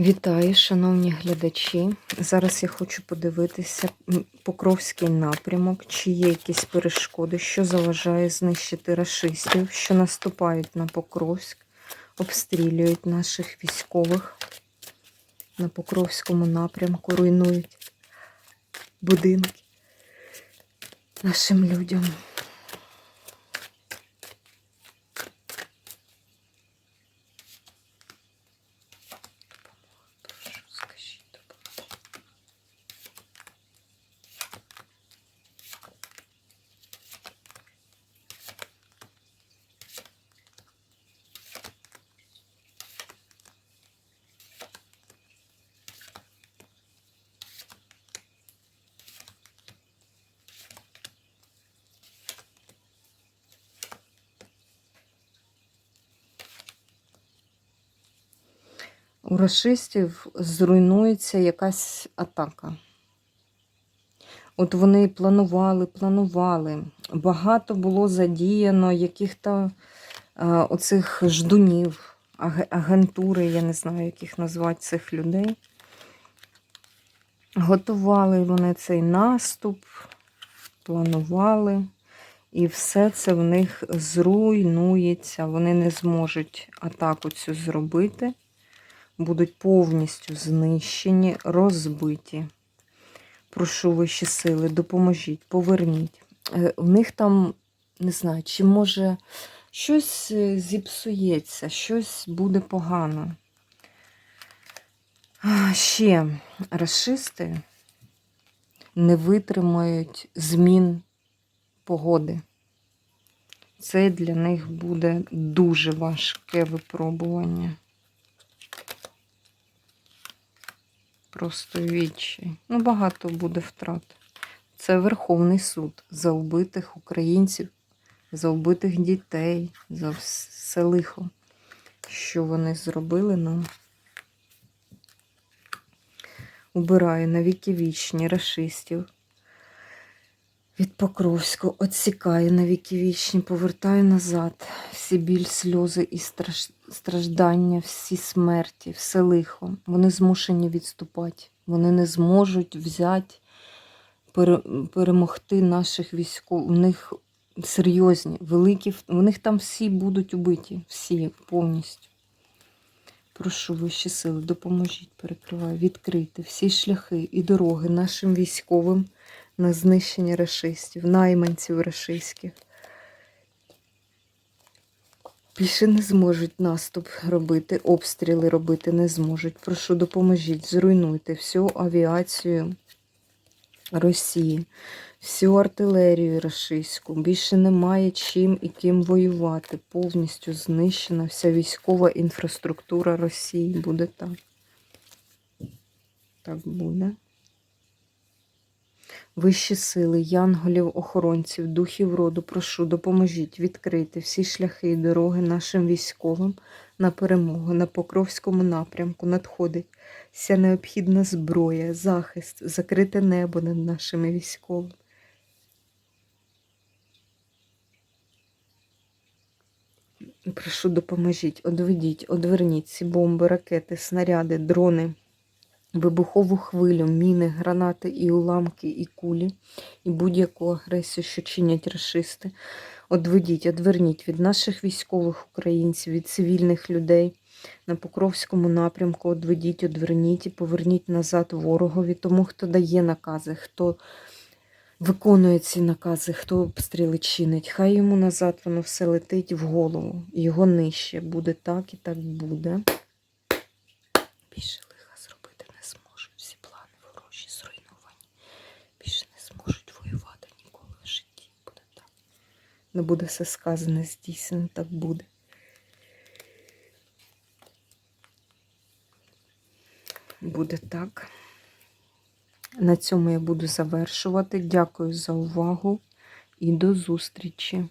Вітаю, шановні глядачі. Зараз я хочу подивитися Покровський напрямок, чи є якісь перешкоди, що заважає знищити рашистів, що наступають на Покровськ, обстрілюють наших військових на Покровському напрямку, руйнують будинки нашим людям. У расистів зруйнується якась атака. От вони планували, планували. Багато було задіяно яких-то е, оцих ждунів, аге- агентури, я не знаю, як їх назвати цих людей. Готували вони цей наступ, планували, і все це в них зруйнується. Вони не зможуть атаку цю зробити будуть повністю знищені, розбиті. Прошу вищі сили, допоможіть, поверніть. Е, У них там, не знаю, чи може щось е, зіпсується, щось буде погано. Ще расисти не витримають змін погоди. Це для них буде дуже важке випробування. Просто відчай. Ну, багато буде втрат. Це Верховний суд за вбитих українців, за вбитих дітей, за все лихо, що вони зробили нам. Убираю на віки вічні рашистів. Від Покровського отсікаю на віки вічні, повертаю назад всі біль, сльози і страждання, всі смерті, все лихо. Вони змушені відступати. Вони не зможуть взяти, пере... перемогти наших військових. У них серйозні, великі, у них там всі будуть убиті, всі повністю. Прошу вищі сили, допоможіть, перекриваю, відкрити всі шляхи і дороги нашим військовим на знищення рашистів, найманців рашистських. Більше не зможуть наступ робити, обстріли робити не зможуть. Прошу, допоможіть, зруйнуйте всю авіацію Росії, всю артилерію рашистську. Більше немає чим і ким воювати. Повністю знищена вся військова інфраструктура Росії. Буде так. Так буде. Вищі сили, янголів, охоронців, духів роду, прошу, допоможіть відкрити всі шляхи і дороги нашим військовим на перемогу на Покровському напрямку. Надходить вся необхідна зброя, захист, закрите небо над нашими військовими. Прошу, допоможіть, одведіть, одверніть ці бомби, ракети, снаряди, дрони вибухову хвилю, міни, гранати і уламки, і кулі, і будь-яку агресію, що чинять рашисти. Одведіть, одверніть від наших військових українців, від цивільних людей на Покровському напрямку. Одведіть, одверніть і поверніть назад ворогові, тому хто дає накази, хто виконує ці накази, хто обстріли чинить. Хай йому назад воно все летить в голову. Його нижче. Буде так і так буде. Більше лиха зробити не зможуть. Всі плани ворожі зруйновані. Більше не зможуть воювати ніколи в житті. Буде так. Не буде все сказане, здійснено, так буде. Буде так. На цьому я буду завершувати. Дякую за увагу і до зустрічі!